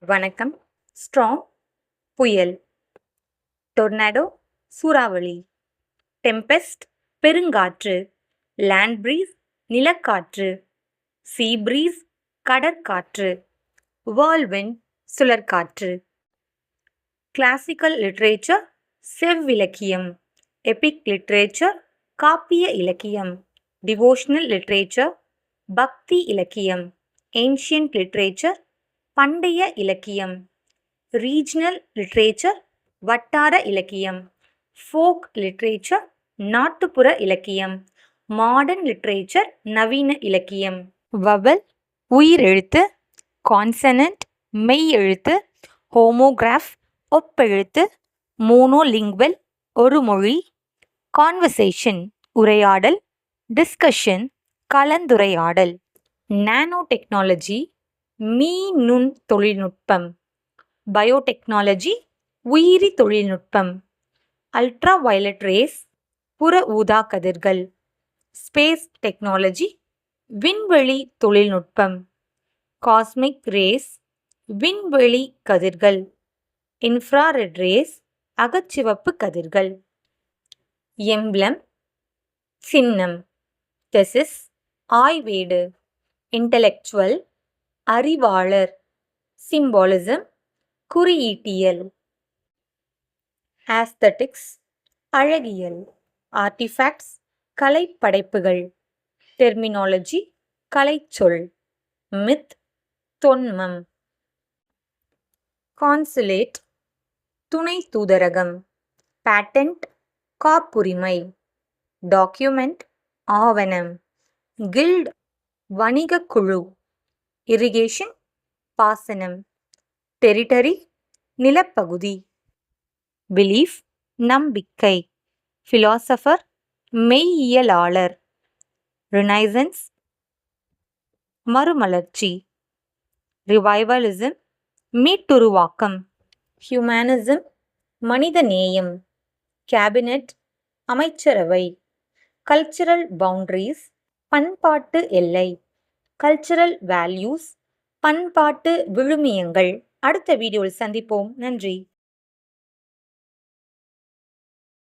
வணக்கம். ஸ்ட்ராங் புயல். டொர்னாடோ சூறாவளி. டெம்பெஸ்ட் பெருங்காற்று. லேண்ட் ப்ரீஸ் நிலக்காற்று. சீ ப்ரீஸ் கடற்காற்று. வால்வின் சுழற்காற்று. கிளாசிக்கல் லிட்ரேச்சர் செவ்விலக்கியம். எபிக் லிட்ரேச்சர் காப்பிய இலக்கியம். டிவோஷனல் லிட்ரேச்சர் பக்தி இலக்கியம். ஏன்ஷியன்ட் லிட்ரேச்சர் பண்டைய இலக்கியம். ரீஜனல் லிட்ரேச்சர் வட்டார இலக்கியம். ஃபோக் லிட்ரேச்சர் நாட்டுப்புற இலக்கியம். மாடர்ன் லிட்ரேச்சர் நவீன இலக்கியம். வவல் உயிரெழுத்து. கான்சனன்ட் மெய் எழுத்து ஹோமோகிராஃப் ஒப்பெழுத்து. மோனோலிங்குவல் ஒரு மொழி. கான்வர்சேஷன் உரையாடல். டிஸ்கஷன் கலந்துரையாடல். நானோ டெக்னாலஜி மீ நுண் தொழில்நுட்பம். பயோடெக்னாலஜி உயிரி தொழில்நுட்பம். அல்ட்ரா வயலட் ரேஸ் புற ஊதா கதிர்கள். ஸ்பேஸ் டெக்னாலஜி விண்வெளி தொழில்நுட்பம். காஸ்மிக் ரேஸ் விண்வெளி கதிர்கள். இன்ஃப்ராரெட் ரேஸ் அகச்சிவப்பு கதிர்கள். எம்ப்ளம் சின்னம். தெசிஸ் ஆய்வேடு. இன்டலெக்சுவல் அறிவாளர். சிம்பாலிசம் குறியீட்டியல். ஆஸ்தட்டிக்ஸ் அழகியல். ஆர்டிஃபேக்ட்ஸ் கலைப்படைப்புகள். டெர்மினாலஜி கலைச்சொல். மித் தொன்மம். கான்சுலேட் துணை தூதரகம். பேட்டன்ட் காப்புரிமை. டாக்குமெண்ட் ஆவணம். கில்ட் வணிகக் குழு. இரிகேஷன் பாசனம் டெரிட்டரி நிலப்பகுதி. பிலீஃப் நம்பிக்கை. ஃபிலாசபர் மெய்யியலாளர். ரினைசன்ஸ் மறுமலர்ச்சி. ரிவைவலிசம் மீட்டுருவாக்கம். ஹியூமனிசம் மனிதநேயம். கேபினட் அமைச்சரவை. கல்ச்சுரல் பவுண்டரிஸ் பண்பாட்டு எல்லை. கல்ச்சுரல் வேல்யூஸ் பண்பாட்டு விழுமியங்கள். அடுத்த வீடியோவில் சந்திப்போம். நன்றி.